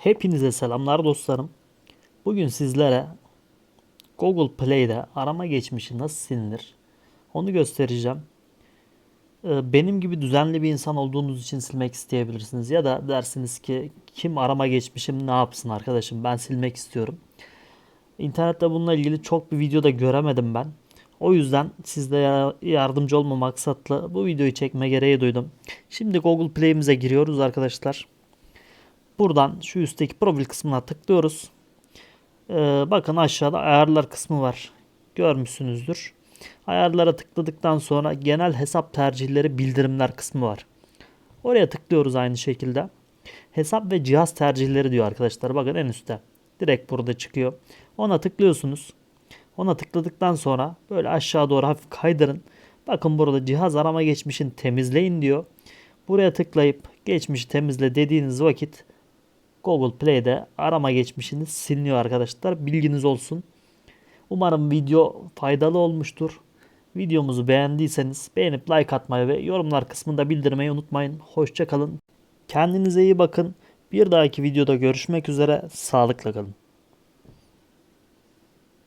Hepinize selamlar dostlarım. Bugün sizlere Google Play'de arama geçmişi nasıl silinir onu göstereceğim. Ee, Benim gibi düzenli bir insan olduğunuz için silmek isteyebilirsiniz. Ya da dersiniz ki kim arama geçmişim ne yapsın arkadaşım ben silmek istiyorum. İnternette bununla ilgili çok bir video da göremedim ben. O yüzden sizlere yardımcı olma maksatlı bu videoyu çekme gereği duydum. Şimdi Google Play'imize giriyoruz arkadaşlar. Buradan şu üstteki profil kısmına tıklıyoruz. Ee, bakın aşağıda ayarlar kısmı var. Görmüşsünüzdür. Ayarlara tıkladıktan sonra genel hesap tercihleri bildirimler kısmı var. Oraya tıklıyoruz aynı şekilde. Hesap ve cihaz tercihleri diyor arkadaşlar. Bakın en üstte. Direkt burada çıkıyor. Ona tıklıyorsunuz. Ona tıkladıktan sonra böyle aşağı doğru hafif kaydırın. Bakın burada cihaz arama geçmişini temizleyin diyor. Buraya tıklayıp geçmişi temizle dediğiniz vakit Google Play'de arama geçmişiniz siliniyor arkadaşlar. Bilginiz olsun. Umarım video faydalı olmuştur. Videomuzu beğendiyseniz beğenip like atmayı ve yorumlar kısmında bildirmeyi unutmayın. Hoşça kalın. Kendinize iyi bakın. Bir dahaki videoda görüşmek üzere. Sağlıkla kalın.